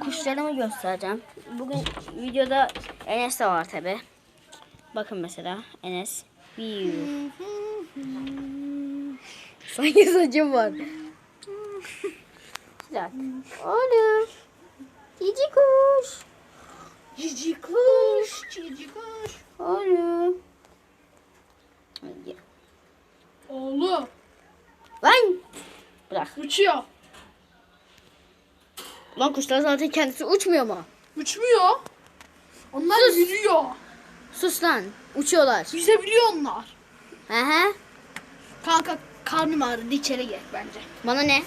Kuşlarımı göstereceğim. Bugün videoda Enes de var tabi. Bakın mesela Enes. Sanki saçım var. Güzel. Oğlum. Cici kuş. Cici kuş, cici kuş. Oğlum. Oğlum Lan. Bırak. uçuyor. Lan kuşlar zaten kendisi uçmuyor mu? Uçmuyor. Onlar yürüyor. Sus lan. Uçuyorlar. Yüzebiliyor onlar. Hı hı. Kanka karnım ağrıdı içeri gel bence. Bana ne?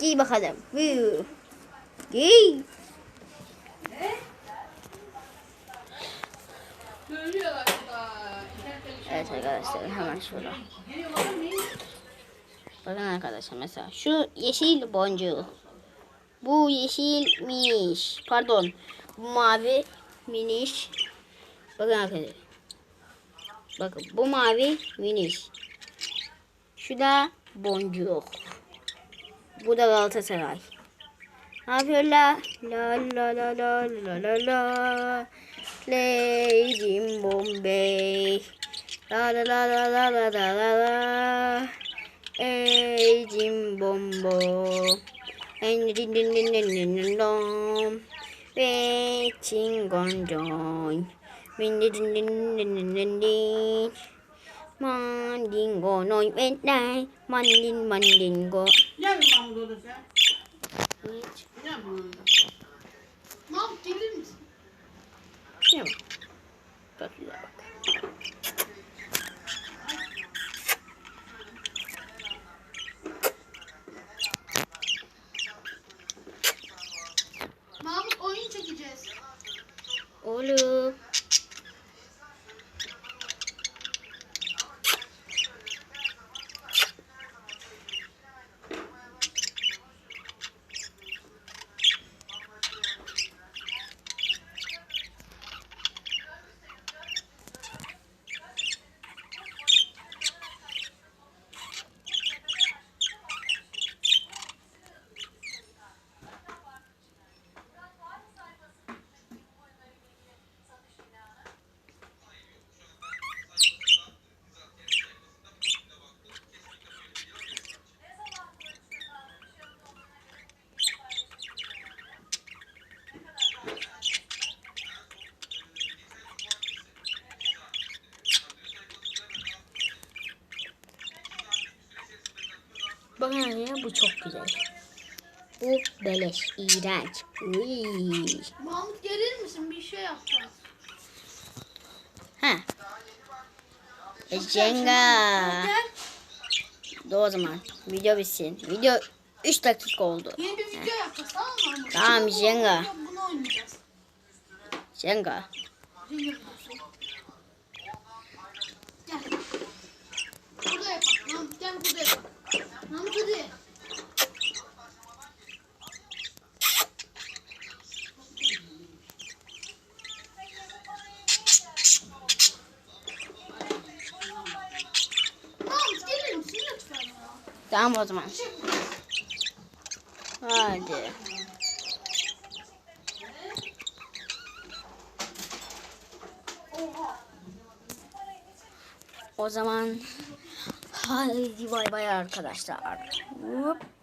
Giy bakalım. Viu. Giy. Evet arkadaşlar hemen şurada. Bakın arkadaşlar mesela şu yeşil boncuk. Bu yeşilmiş. Pardon. Bu mavi miniş. Bakın arkadaşlar. Bakın bu mavi miniş. Şu da boncuk. Bu da Galatasaray. Ne yapıyorlar? La la la la la la la. Lady Bombay. La la la la la la la la. Ey Bombo. Ve çingoncoy. Mandingo noy etler. Mandin mandingo. Gel lan burada sen. Gel burada. Ne yap gelir misin? Ne yap? Tatlıya bak. Bakın ya bu çok güzel. Bu beleş, iğrenç. Uy. Mahmut gelir misin? Bir şey yapacağız. Ha. E, Jenga. Gel. Dur o zaman. Video bitsin. Video 3 dakika oldu. Yeni bir video yapacağız tamam mı? Tamam, Jenga. Bunu oynayacağız. Jenga. Jenga videosu. Gel. Burada yapalım. Mahmut gel burada yapalım. Mahmut hadi. Mahmut gelir misin lütfen ya? Tamam o zaman. Hadi. O zaman haydi bay bay arkadaşlar. Hop.